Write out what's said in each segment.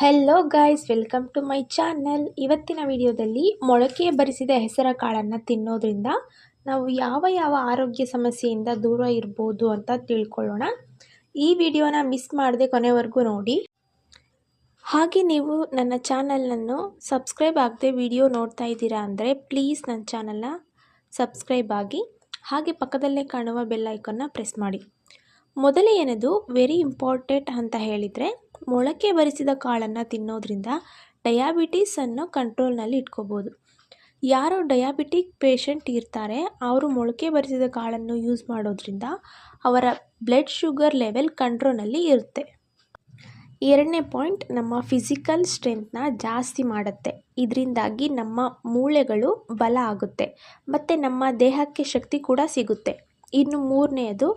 Hello guys welcome to my channel ಇವತ್ತಿನ ವಿಡಿಯೋದಲ್ಲಿ ಮೊಳಕೆ ಬರಿಸಿದ ಹೆಸರ ಕಾಳನ್ನು ತಿನ್ನೋದ್ರಿಂದ ನಾವು ಯಾವ ಯಾವ ಆರೋಗ್ಯ ಸಮಸ್ಯೆಯಿಂದ ದೂರ ಇರ್ಬೋದು ಅಂತ ತಿಳ್ಕೊಳ್ಳೋಣ. ಈ ವಿಡಿಯೋನ ಮಿಸ್ ಮಾಡದೆ ಕೊನೆವರೆಗೂ ನೋಡಿ. ಹಾಗೆ ನೀವು ನನ್ನ ಚಾನಲನ್ನು ಸಬ್ಸ್ಕ್ರೈಬ್ ಆಗದೆ ವಿಡಿಯೋ ನೋಡ್ತಾ ಇದ್ದೀರಾ ಅಂದರೆ ಪ್ಲೀಸ್ ನನ್ನ ಚಾನಲ್ನ ಸಬ್ಸ್ಕ್ರೈಬ್ ಆಗಿ, ಹಾಗೆ ಪಕ್ಕದಲ್ಲೇ ಕಾಣುವ ಬೆಲ್ ಐಕನ್ನ ಪ್ರೆಸ್ ಮಾಡಿ. ಮೊದಲನೆಯದು ವೆರಿ ಇಂಪಾರ್ಟೆಂಟ್ ಅಂತ ಹೇಳಿದರೆ ಮೊಳಕೆ ಬರಿಸಿದ ಕಾಳನ್ನು ತಿನ್ನೋದ್ರಿಂದ ಡಯಾಬಿಟೀಸನ್ನು ಕಂಟ್ರೋಲ್ನಲ್ಲಿ ಇಟ್ಕೋಬೋದು. ಯಾರು ಡಯಾಬಿಟಿಕ್ ಪೇಷಂಟ್ ಇರ್ತಾರೆ, ಅವರು ಮೊಳಕೆ ಬರಿಸಿದ ಕಾಳನ್ನು ಯೂಸ್ ಮಾಡೋದ್ರಿಂದ ಅವರ ಬ್ಲಡ್ ಶುಗರ್ ಲೆವೆಲ್ ಕಂಟ್ರೋಲಲ್ಲಿ ಇರುತ್ತೆ. ಎರಡನೇ ಪಾಯಿಂಟ್, ನಮ್ಮ ಫಿಸಿಕಲ್ ಸ್ಟ್ರೆಂತ್ನ ಜಾಸ್ತಿ ಮಾಡುತ್ತೆ. ಇದರಿಂದಾಗಿ ನಮ್ಮ ಮೂಳೆಗಳು ಬಲ ಆಗುತ್ತೆ, ಮತ್ತು ನಮ್ಮ ದೇಹಕ್ಕೆ ಶಕ್ತಿ ಕೂಡ ಸಿಗುತ್ತೆ. ಇನ್ನು ಮೂರನೆಯದು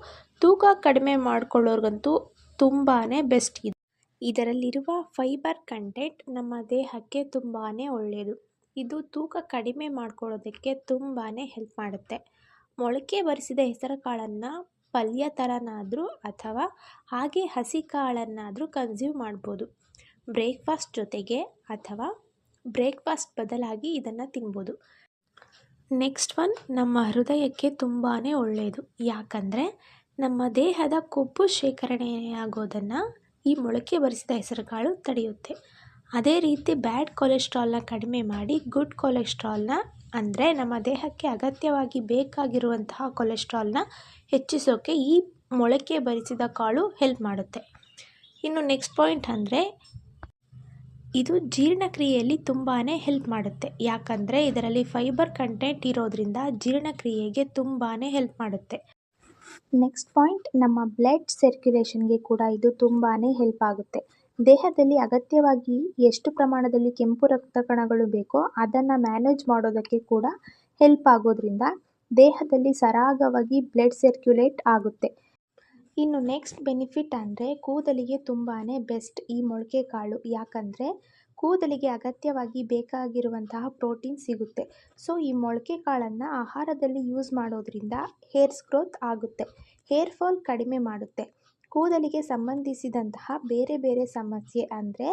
ತೂಕ ಕಡಿಮೆ ಮಾಡ್ಕೊಳ್ಳೋರ್ಗಂತೂ ತುಂಬಾ ಬೆಸ್ಟ್ ಇದು ಇದರಲ್ಲಿರುವ ಫೈಬರ್ ಕಂಟೆಂಟ್ ನಮ್ಮ ದೇಹಕ್ಕೆ ತುಂಬಾ ಒಳ್ಳೆಯದು. ಇದು ತೂಕ ಕಡಿಮೆ ಮಾಡ್ಕೊಳ್ಳೋದಕ್ಕೆ ತುಂಬಾ ಹೆಲ್ಪ್ ಮಾಡುತ್ತೆ. ಮೊಳಕೆ ಬರಿಸಿದ ಹೆಸರು ಕಾಳನ್ನು ಪಲ್ಯ ಥರನಾದರೂ ಅಥವಾ ಹಾಗೆ ಹಸಿ ಕಾಳನ್ನಾದರೂ ಕನ್ಸ್ಯೂಮ್ ಮಾಡ್ಬೋದು. ಬ್ರೇಕ್ಫಾಸ್ಟ್ ಜೊತೆಗೆ ಅಥವಾ ಬ್ರೇಕ್ಫಾಸ್ಟ್ ಬದಲಾಗಿ ಇದನ್ನು ತಿನ್ಬೋದು. ನೆಕ್ಸ್ಟ್ ಒನ್ ನಮ್ಮ ಹೃದಯಕ್ಕೆ ತುಂಬಾ ಒಳ್ಳೆಯದು. ಯಾಕಂದರೆ ನಮ್ಮ ದೇಹದ ಕೊಬ್ಬು ಶೇಖರಣೆಯಾಗೋದನ್ನು ಈ ಮೊಳಕೆ ಬರಿಸಿದ ಹೆಸರುಕಾಳು ತಡೆಯುತ್ತೆ. ಅದೇ ರೀತಿ ಬ್ಯಾಡ್ ಕೊಲೆಸ್ಟ್ರಾಲ್ನ ಕಡಿಮೆ ಮಾಡಿ ಗುಡ್ ಕೊಲೆಸ್ಟ್ರಾಲ್ನ ಅಂದರೆ ನಮ್ಮ ದೇಹಕ್ಕೆ ಅಗತ್ಯವಾಗಿ ಬೇಕಾಗಿರುವಂತಹ ಕೊಲೆಸ್ಟ್ರಾಲ್ನ ಹೆಚ್ಚಿಸೋಕೆ ಈ ಮೊಳಕೆ ಬರಿಸಿದ ಕಾಳು ಹೆಲ್ಪ್ ಮಾಡುತ್ತೆ. ಇನ್ನು ನೆಕ್ಸ್ಟ್ ಪಾಯಿಂಟ್ ಅಂದರೆ ಇದು ಜೀರ್ಣಕ್ರಿಯೆಯಲ್ಲಿ ತುಂಬಾ ಹೆಲ್ಪ್ ಮಾಡುತ್ತೆ. ಯಾಕಂದರೆ ಇದರಲ್ಲಿ ಫೈಬರ್ ಕಂಟೆಂಟ್ ಇರೋದ್ರಿಂದ ಜೀರ್ಣಕ್ರಿಯೆಗೆ ತುಂಬಾ ಹೆಲ್ಪ್ ಮಾಡುತ್ತೆ. ನೆಕ್ಸ್ಟ್ ಪಾಯಿಂಟ್ ನಮ್ಮ ಬ್ಲಡ್ ಸರ್ಕ್ಯುಲೇಷನ್ಗೆ ಕೂಡ ಇದು ತುಂಬಾ ಹೆಲ್ಪ್ ಆಗುತ್ತೆ. ದೇಹದಲ್ಲಿ ಅಗತ್ಯವಾಗಿ ಎಷ್ಟು ಪ್ರಮಾಣದಲ್ಲಿ ಕೆಂಪು ರಕ್ತ ಕಣಗಳು ಬೇಕೋ ಅದನ್ನು ಮ್ಯಾನೇಜ್ ಮಾಡೋದಕ್ಕೆ ಕೂಡ ಹೆಲ್ಪ್ ಆಗೋದ್ರಿಂದ ದೇಹದಲ್ಲಿ ಸರಾಗವಾಗಿ ಬ್ಲಡ್ ಸರ್ಕ್ಯುಲೇಟ್ ಆಗುತ್ತೆ. ಇನ್ನು ನೆಕ್ಸ್ಟ್ ಬೆನಿಫಿಟ್ ಅಂದರೆ ಕೂದಲಿಗೆ ತುಂಬಾ ಬೆಸ್ಟ್ ಈ ಮೊಳಕೆ ಕಾಳು. ಯಾಕಂದರೆ ಕೂದಲಿಗೆ ಅಗತ್ಯವಾಗಿ ಬೇಕಾಗಿರುವಂತಹ ಪ್ರೋಟೀನ್ ಸಿಗುತ್ತೆ. ಸೊ ಈ ಮೊಳಕೆ ಕಾಳನ್ನು ಆಹಾರದಲ್ಲಿ ಯೂಸ್ ಮಾಡೋದ್ರಿಂದ ಹೇರ್ಸ್ ಗ್ರೋತ್ ಆಗುತ್ತೆ. ಹೇರ್ ಫಾಲ್ ಕಡಿಮೆ ಮಾಡುತ್ತೆ. ಕೂದಲಿಗೆ ಸಂಬಂಧಿಸಿದಂತಹ ಬೇರೆ ಬೇರೆ ಸಮಸ್ಯೆ ಅಂದರೆ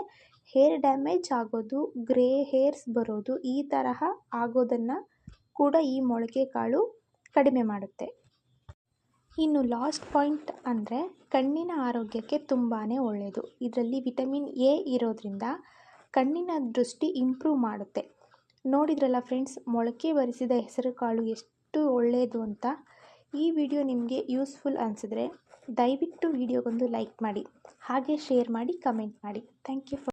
ಹೇರ್ ಡ್ಯಾಮೇಜ್ ಆಗೋದು ಗ್ರೇ ಹೇರ್ಸ್ ಬರೋದು ಈ ತರಹ ಆಗೋದನ್ನು ಕೂಡ ಈ ಮೊಳಕೆ ಕಾಳು ಕಡಿಮೆ ಮಾಡುತ್ತೆ. ಇನ್ನು ಲಾಸ್ಟ್ ಪಾಯಿಂಟ್ ಅಂದರೆ ಕಣ್ಣಿನ ಆರೋಗ್ಯಕ್ಕೆ ತುಂಬಾ ಒಳ್ಳೆಯದು ಇದರಲ್ಲಿ ವಿಟಮಿನ್ ಎ ಇರೋದ್ರಿಂದ ಕಣ್ಣಿನ ದೃಷ್ಟಿ ಇಂಪ್ರೂವ್ ಮಾಡುತ್ತೆ. ನೋಡಿದ್ರಲ್ಲ ಫ್ರೆಂಡ್ಸ್, ಮೊಳಕೆ ಬರಿಸಿದ ಹೆಸರುಕಾಳು ಎಷ್ಟು ಒಳ್ಳೆಯದು ಅಂತ? ಈ ವಿಡಿಯೋ ನಿಮಗೆ ಯೂಸ್ಫುಲ್ ಅನಿಸಿದ್ರೆ ದಯವಿಟ್ಟು ವಿಡಿಯೋಗೊಂದು ಲೈಕ್ ಮಾಡಿ, ಹಾಗೆ ಶೇರ್ ಮಾಡಿ, ಕಮೆಂಟ್ ಮಾಡಿ. Thank you